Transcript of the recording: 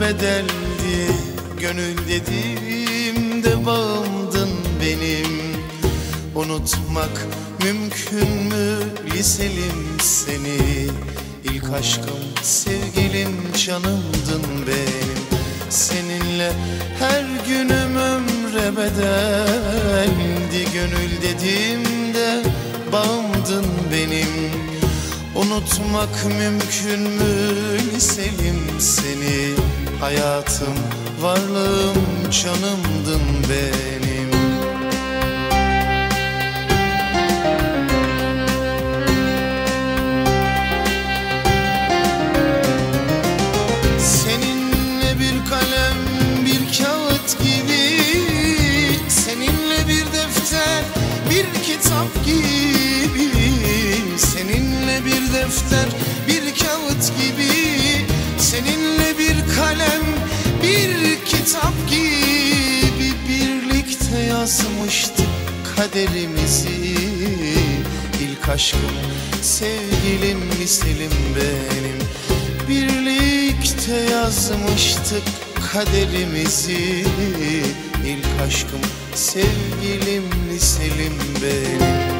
bedeldi. Gönül dediğimde bağımdın benim. Unutmak mümkün mü? Liselim seni. İlk aşkım sevgilim canımdın benim. Seninle her günüm ömre bedeldi. Gönül dediğimde bağımdın benim Unutmak mümkün mü? Liselim seni. Hayatım, varlığım, canımdın benim. Seninle bir kalem, bir kağıt gibi. Seninle bir defter, bir kitap gibi Seninle bir defter, bir kağıt gibi. Seninle bir kalem, bir kitap gibi. Birlikte yazmıştık kaderimizi. İlk aşkım, sevgilim, liselim benim. Birlikte yazmıştık kaderimizi. İlk aşkım, sevgilim, liselim benim